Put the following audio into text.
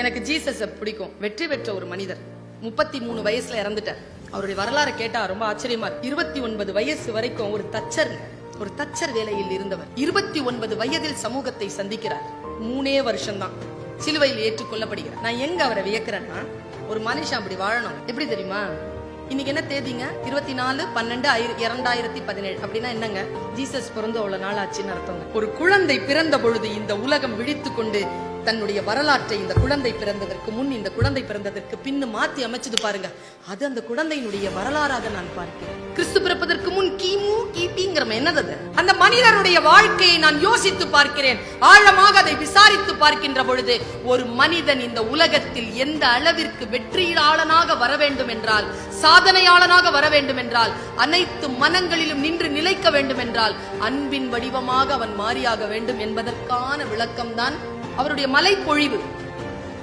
எனக்கு ஜீசஸ் பிடிக்கும். வெற்றி பெற்ற ஒரு மனிதர். முப்பத்தி மூணு வயசுல இறந்துட்டார். அவருடைய வரலாறு கேட்டா ரொம்ப ஆச்சரியமா இருபத்தி ஒன்பது வயசு வரைக்கும் ஒரு தச்சர் ஒரு தச்சர் வேலையில் இருந்தவர். இருபத்தி ஒன்பது வயதில் சமூகத்தை சந்திக்கிறார். மூணே வருஷம்தான். சிலுவையில் ஏற்றுக்கொள்ளப்படுகிறார். நான் எங்க அவரை வியக்கிறேன்னா ஒரு மனுஷன் அப்படி வாழணும். எப்படி தெரியுமா? இன்னைக்கு என்ன தேதிங்க? இருபத்தி நாலு பன்னெண்டு இரண்டாயிரத்தி பதினேழு. அப்படின்னா என்னங்க? ஜீசஸ் பிறந்த அவ்வளவு நாள் ஆச்சுன்னு அர்த்தம் ஒரு குழந்தை பிறந்த பொழுது இந்த உலகம் விழித்து கொண்டு தன்னுடைய வரலாற்றை இந்த குழந்தை பிறந்ததற்கு முன் இந்த குழந்தை பிறந்ததற்கு பின்னு மாத்தி அமைச்சது பாருங்க. அது அந்த குழந்தையினுடைய வரலாறாக நான் பார்க்கிறேன். கிறிஸ்து பிறப்பதற்கு முன் கிமு கிபிங்கிற என்னது அந்த மனிதனுடைய வாழ்க்கையை நான் யோசித்து பார்க்கிறேன். ஆழமாக அதை விசாரித்து பார்க்கின்ற பொழுது ஒரு மனிதன் இந்த உலகத்தில் எந்த அளவிற்கு வெற்றியாளனாக வர வேண்டும் என்றால் சாதனையாளனாக வர வேண்டும் என்றால் அனைத்து மனங்களிலும் நின்று நிலைக்க வேண்டும் என்றால் அன்பின் வடிவமாக அவன் மாறியாக வேண்டும் என்பதற்கான விளக்கம்தான் அவருடைய மலைப்பொழிவு.